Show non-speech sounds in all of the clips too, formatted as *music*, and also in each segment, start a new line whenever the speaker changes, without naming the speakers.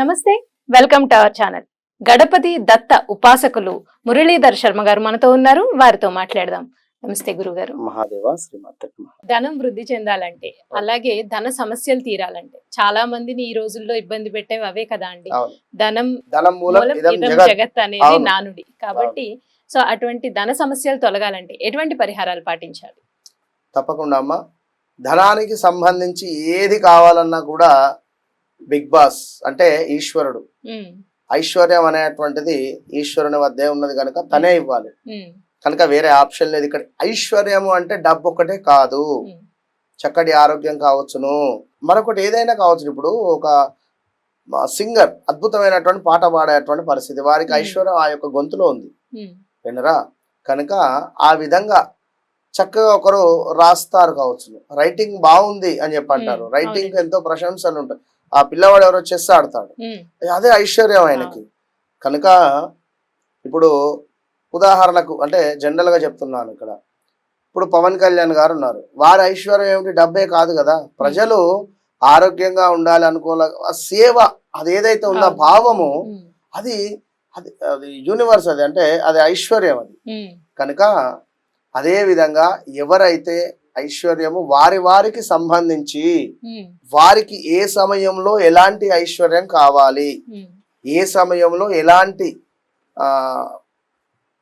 నమస్తే welcome to our channel. Ganapati Datta ఉపాసకులు మురళీధర్ శర్మ గారు మనతో ఉన్నారు వారితో మాట్లాడదాం. నమస్తే గురుగారు.
మహాదేవ శ్రీమాతకి
ధనం వృద్ధి చెందాలంటే అలాగే ధన సమస్యలు తీరాలంటే చాలా మందిని ఈ రోజుల్లో ఇబ్బంది పెట్టేవి అవే కదా అండి. ధనం
మూలం జగత్.
అనేది. నానుడి. కాబట్టి సో అటువంటి ధన సమస్యలు తొలగాలంటే ఎటువంటి పరిహారాలు పాటించాలి?
తప్పకుండా అమ్మ. ధనానికి సంబంధించి ఏది కావాలన్నా కూడా బిగ్ బాస్ అంటే ఈశ్వరుడు. ఐశ్వర్యం అనేటువంటిది ఈశ్వరుని వద్దే ఉన్నది కనుక తనే ఇవ్వాలి. కనుక వేరే ఆప్షన్ లేదు ఇక్కడ. ఐశ్వర్యము అంటే డబ్బు ఒకటే కాదు చక్కటి ఆరోగ్యం కావచ్చును. మరొకటి ఏదైనా కావచ్చు ఇప్పుడు ఒక సింగర్ అద్భుతమైనటువంటి పాట పాడేటువంటి పరిస్థితి. వారికి. ఐశ్వర్యం ఆ యొక్క గొంతులో ఉంది. వినరా? కనుక ఆ విధంగా చక్కగా ఒకరు రాస్తారు కావచ్చు రైటింగ్ బాగుంది అని చెప్పి అంటారు. రైటింగ్. ఎంతో ప్రశంసలు ఉంటాయి. ఆ పిల్లవాడు ఎవరో చెస్ ఆడతాడు. అదే ఐశ్వర్యం ఆయనకి. కనుక ఇప్పుడు ఉదాహరణకు అంటే జనరల్గా చెప్తున్నాను ఇక్కడ. ఇప్పుడు పవన్ కళ్యాణ్ గారు ఉన్నారు. వారి ఐశ్వర్యం ఏమిటి? డబ్బే కాదు కదా. ప్రజలు ఆరోగ్యంగా ఉండాలి అనుకోలే సేవ అది ఏదైతే ఉందో. భావము అది అది అది యూనివర్స్ అది. అంటే అది ఐశ్వర్యం అది. కనుక అదే విధంగా ఎవరైతే ఐశ్వర్యము వారి వారికి సంబంధించి
ఉమ్,
వారికి ఏ సమయంలో ఎలాంటి ఐశ్వర్యం కావాలి?
ఉమ్,
ఏ సమయంలో ఎలాంటి ఆ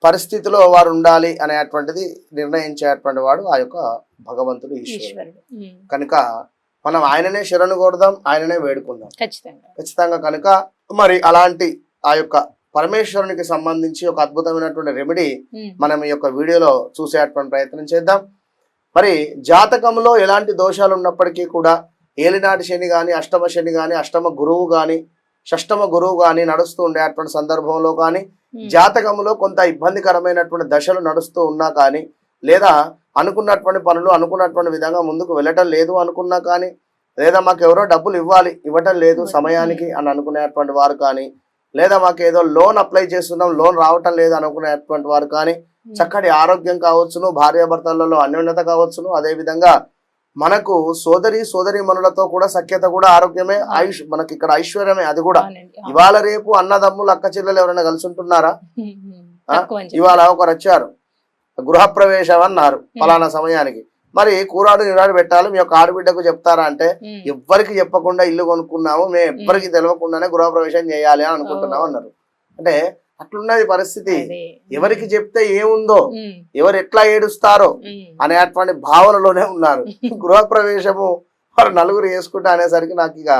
పరిస్థితిలో వారు ఉండాలి అనేటువంటిది నిర్ణయించేటువంటి వాడు ఆ యొక్క భగవంతుడు ఈశ్వరుడు.
ఉమ్,
కనుక మనం ఆయననే శరణు కోడదాం ఆయననే వేడుకుందాం.
ఖచ్చితంగా.
కనుక మరి అలాంటి ఆ యొక్క పరమేశ్వరునికి సంబంధించి ఒక అద్భుతమైనటువంటి రెమెడీ మనం ఈ యొక్క వీడియోలో చూసేటువంటి ప్రయత్నం చేద్దాం. మరి జాతకంలో ఎలాంటి దోషాలు ఉన్నప్పటికీ కూడా ఏలినాటి శని కానీ అష్టమ శని కానీ అష్టమ గురువు కానీ షష్టమ గురువు కానీ నడుస్తూ ఉండేటువంటి సందర్భంలో కానీ జాతకంలో కొంత ఇబ్బందికరమైనటువంటి దశలు నడుస్తూ ఉన్నా కానీ లేదా అనుకున్నటువంటి పనులు అనుకున్నటువంటి విధంగా ముందుకు వెళ్ళటం లేదు అనుకున్నా కానీ లేదా మాకు ఎవరో డబ్బులు ఇవ్వాలి ఇవ్వటం లేదు సమయానికి అని అనుకునేటువంటి వారు కానీ లేదా మాకు ఏదో లోన్ అప్లై చేస్తున్నాం లోన్ రావటం లేదు అనుకునేటువంటి వారు కానీ చక్కటి ఆరోగ్యం కావచ్చును భార్యాభర్తలలో అన్యోన్యత కావచ్చును. అదే విధంగా మనకు సోదరి సోదరి మనులతో కూడా సఖ్యత కూడా ఆరోగ్యమే ఆయుష్ మనకి ఇక్కడ ఐశ్వర్యమే అది కూడా. ఇవాళ రేపు అన్నదమ్ములు అక్క చెల్లెలు ఎవరైనా కలిసి ఉంటున్నారా
చెప్పి.
ఇవాళ ఒకరు వచ్చారు. గృహప్రవేశం అన్నారు ఫలానా సమయానికి. మరి కూరాడు నిరాడు పెట్టాలి మీ యొక్క ఆడబిడ్డకు చెప్తారా అంటే ఎవ్వరికి చెప్పకుండా ఇల్లు కొనుక్కున్నాము మేము ఎవ్వరికి తెలియకుండానే గృహప్రవేశం చేయాలి అని అనుకుంటున్నాం
ఓ.
అన్నారు. అంటే అట్లున్నది పరిస్థితి. ఎవరికి చెప్తే ఏముందో ఎవరు ఎట్లా ఏడుస్తారో
ఉమ్,
అనేటువంటి భావనలోనే ఉన్నారు. *laughs* గృహప్రవేశము వారు నలుగురు వేసుకుంటా అనేసరికి నాకు ఇక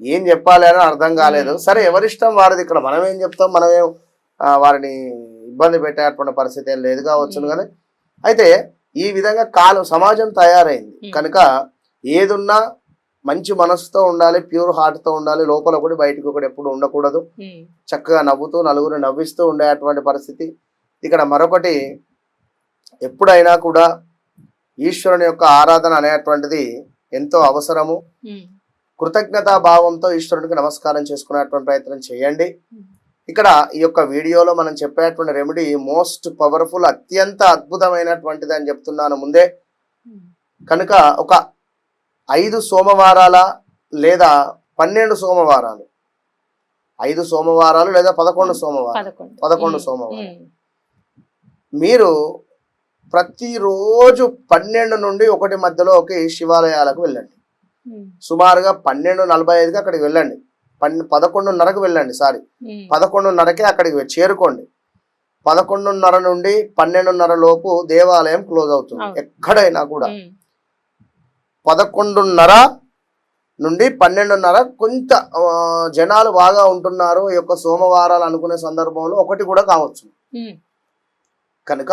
ఏం చెప్పాలి అని అర్థం కాలేదు. సరే ఎవరిష్టం వారిది? ఇక్కడ మనం ఏం చెప్తాం? మనమేం వారిని ఇబ్బంది పెట్టేటువంటి పరిస్థితి ఏం లేదు కావచ్చును. కానీ అయితే ఈ విధంగా కాలం సమాజం తయారైంది. కనుక ఏదున్నా మంచి మనసుతో ఉండాలి ప్యూర్ హార్ట్తో ఉండాలి. లోపల ఒకటి బయటకు ఒకటి ఎప్పుడు ఉండకూడదు. చక్కగా నవ్వుతూ నలుగురు నవ్విస్తూ ఉండేటువంటి పరిస్థితి. ఇక్కడ మరొకటి ఎప్పుడైనా కూడా ఈశ్వరుని యొక్క ఆరాధన అనేటువంటిది ఎంతో అవసరము. కృతజ్ఞతా భావంతో ఈశ్వరునికి నమస్కారం చేసుకునేటువంటి ప్రయత్నం చేయండి. ఇక్కడ ఈ యొక్క వీడియోలో మనం చెప్పేటువంటి రెమెడీ మోస్ట్ పవర్ఫుల్ అత్యంత అద్భుతమైనటువంటిది అని చెప్తున్నాను ముందే. కనుక ఒక ఐదు సోమవారాల లేదా పన్నెండు సోమవారాలు. ఐదు సోమవారాలు లేదా పదకొండు సోమవారాలు.
పదకొండు.
సోమవారం మీరు ప్రతిరోజు పన్నెండు నుండి ఒకటి మధ్యలోకి శివాలయాలకు వెళ్ళండి. సుమారుగా పన్నెండు నలభై ఐదుకి అక్కడికి వెళ్ళండి. పన్నె పదకొండున్నరకు వెళ్ళండి సారీ. పదకొండున్నరకే అక్కడికి చేరుకోండి. పదకొండున్నర నుండి పన్నెండున్నర లోపు దేవాలయం క్లోజ్ అవుతుంది. ఎక్కడైనా కూడా. పదకొండున్నర నుండి పన్నెండున్నర కొంత జనాలు బాగా ఉంటున్నారు ఈ యొక్క సోమవారాలు అనుకునే సందర్భంలో. ఒకటి కూడా కావచ్చు. కనుక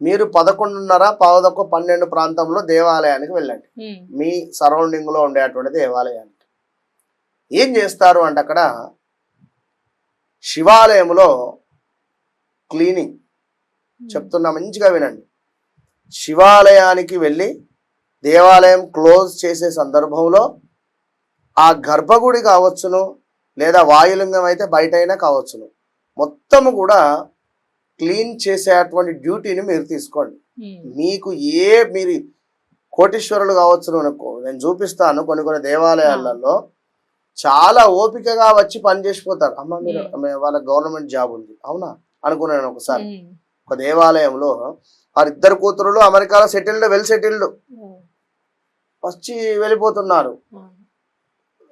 మీరు పదకొండున్నర పావుదొక్క పన్నెండు ప్రాంతంలో దేవాలయానికి వెళ్ళండి. మీ సరౌండింగ్లో ఉండేటువంటి దేవాలయానికి. ఏం చేస్తారు అంటే అక్కడ శివాలయంలో క్లీనింగ్ చెప్తున్నా మంచిగా వినండి. శివాలయానికి వెళ్ళి దేవాలయం క్లోజ్ చేసే సందర్భంలో ఆ గర్భగుడి కావచ్చును లేదా వాయులింగం అయితే బయట అయినా కావచ్చును. మొత్తము కూడా క్లీన్ చేసేటువంటి డ్యూటీని మీరు తీసుకోండి.
ఉమ్,
మీకు ఏ మీరు కోటీశ్వరులు కావచ్చును అనుకో నేను చూపిస్తాను కొన్ని కొన్ని దేవాలయాలలో చాలా ఓపికగా వచ్చి పని చేసిపోతారు. అమ్మ మీరు. ఆమె వాళ్ళ గవర్నమెంట్ జాబ్ ఉంది. అవునా? అనుకున్నాను ఒకసారి. ఒక దేవాలయంలో వారిద్దరు కూతురులు అమెరికాలో సెటిల్డ్ వెల్ సెటిల్డ్. వచ్చి వెళ్ళిపోతున్నారు.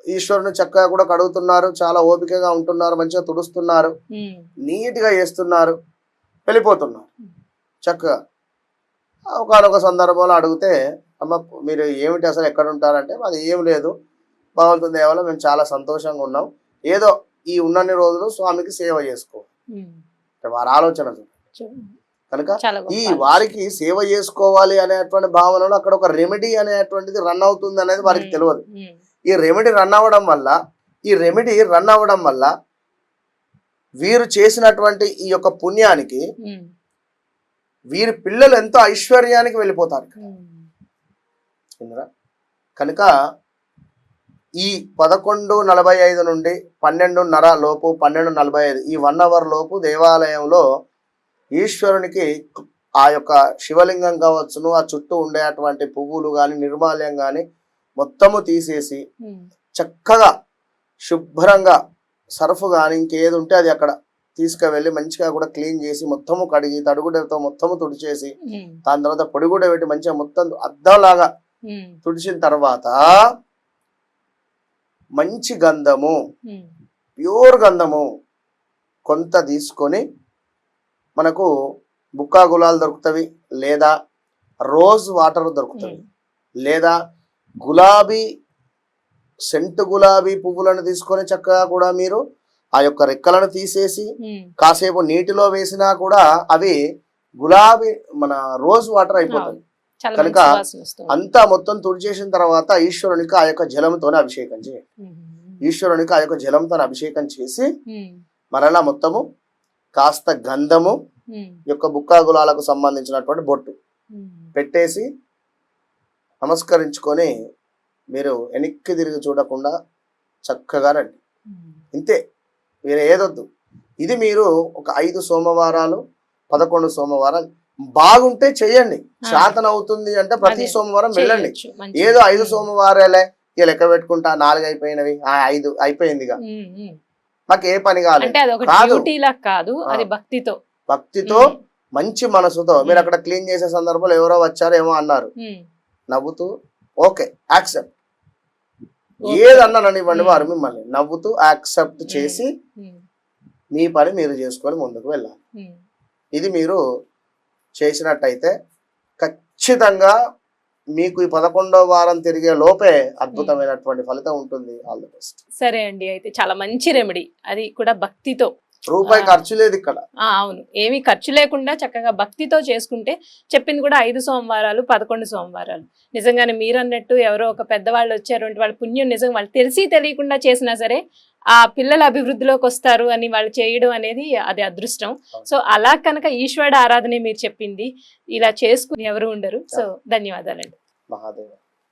ఈశ్వరుని చక్కగా కూడా కడుగుతున్నారు. చాలా ఓపికగా ఉంటున్నారు. మంచిగా తుడుస్తున్నారు.
ఉమ్.
నీట్గా చేస్తున్నారు. వెళ్ళిపోతున్నారు. చక్కగా. ఒకనొక సందర్భంలో అడిగితే అమ్మ మీరు ఏమిటి అసలు ఎక్కడ ఉంటారంటే అది ఏం లేదు. భగవంతుని దేవాలో మేము చాలా సంతోషంగా ఉన్నాం. ఏదో ఈ ఉన్నన్ని రోజులు స్వామికి సేవ చేసుకో. వారి ఆలోచన చూడండి. కనుక ఈ వారికి సేవ చేసుకోవాలి అనేటువంటి భావనలో అక్కడ ఒక రెమెడీ అనేటువంటిది రన్ అవుతుంది అనేది వారికి. తెలియదు. ఈ రెమెడీ రన్ అవ్వడం వల్ల ఈ రెమెడీ రన్ అవ్వడం వల్ల వీరు చేసినటువంటి ఈ యొక్క పుణ్యానికి. వీరి పిల్లలు ఎంతో ఐశ్వర్యానికి వెళ్ళిపోతారు కనుక ఈ పదకొండు నలభై ఐదు నుండి పన్నెండున్నర లోపు పన్నెండు నలభై ఐదు ఈ వన్ అవర్ లోపు దేవాలయంలో ఈశ్వరునికి ఆ యొక్క శివలింగం కావచ్చును ఆ చుట్టూ ఉండేటువంటి పువ్వులు కానీ నిర్మాల్యం కానీ మొత్తము తీసేసి. చక్కగా శుభ్రంగా సర్ఫ్ కానీ ఇంకేది ఉంటే అది అక్కడ తీసుకువెళ్ళి మంచిగా కూడా క్లీన్ చేసి మొత్తము కడిగి తడుగుడతో మొత్తము తుడిచేసి. దాని తర్వాత పొడి కూడా పెట్టి మంచిగా మొత్తం అద్దంలాగా. తుడిచిన తర్వాత మంచి గంధము. ప్యూర్ గంధము కొంత తీసుకొని మనకు బుక్కా గులాలు దొరుకుతవి లేదా రోజ్ వాటర్ దొరుకుతవి
ఉమ్.
లేదా గులాబీ సెంటు గులాబీ పువ్వులను తీసుకొని చక్కగా కూడా మీరు ఆ యొక్క రెక్కలను తీసేసి
ఉమ్.
కాసేపు నీటిలో వేసినా కూడా అవి గులాబీ మన రోజ్ వాటర్ అయిపోతాయి
చాలా
కనుక. అంతా మొత్తం తుడిచేసిన తర్వాత ఈశ్వరునికి ఆ యొక్క జలంతోనే అభిషేకం చేయండి. ఈశ్వరునికి ఆ యొక్క జలంతో అభిషేకం చేసి. మరలా మొత్తము కాస్త గంధము. యొక్క బుక్కా గులాలకు సంబంధించినటువంటి బొట్టు. పెట్టేసి నమస్కరించుకొని మీరు వెనక్కి తిరిగి చూడకుండా చక్కగా రండి. ఇంతే. వేరే ఏదొద్దు. ఇది మీరు ఒక ఐదు సోమవారాలు పదకొండు సోమవారాలు బాగుంటే చెయ్యండి
ఆ.
శాతన అవుతుంది అంటే ప్రతి సోమవారం వెళ్ళండి. ఏదో ఐదు సోమవారాలే ఇక లెక్క పెట్టుకుంటా నాలుగు అయిపోయినవి ఐదు అయిపోయింది మాకు ఏ పని కాలేదు కాదు.
కాదు. అది భక్తితో
భక్తితో. మంచి మనసుతో మీరు అక్కడ క్లీన్ చేసే సందర్భంలో ఎవరో వచ్చారో ఏమో అన్నారు. నవ్వుతూ ఓకే యాక్సెప్ట్
ఓకే.
ఏదన్నానని ఇవ్వండి
ఉమ్.
వారు మిమ్మల్ని నవ్వుతూ యాక్సెప్ట్ చేసి. మీ పని మీరు చేసుకొని ముందుకు వెళ్ళాలి. ఇది మీరు చేసినట్టయితే ఖచ్చితంగా మీకు ఈ పదకొండవ వారం తిరిగే లోపే అద్భుతమైనటువంటి ఫలితం ఉంటుంది. ఆల్ ది బెస్ట్
సరే అండి అయితే చాలా మంచి రెమెడీ. అది కూడా భక్తితో.
రూపాయి. ఖర్చు లేదు ఇక్కడ.
అవును. ఏమీ ఖర్చు లేకుండా చక్కగా భక్తితో చేసుకుంటే చెప్పింది కూడా ఐదు సోమవారాలు పదకొండు సోమవారాలు. నిజంగానే మీరు అన్నట్టు ఎవరో ఒక పెద్దవాళ్ళు వచ్చారు వాళ్ళ పుణ్యం నిజంగా వాళ్ళు తెలిసి తెలియకుండా చేసినా సరే ఆ పిల్లల అభివృద్ధిలోకి వస్తారు అని వాళ్ళు చేయడం అనేది అది అదృష్టం. సో అలా కనుక ఈశ్వరుడు ఆరాధనే మీరు చెప్పింది ఇలా చేసుకుని ఎవరు ఉండరు. సో ధన్యవాదాలండి.
మహాదేవ.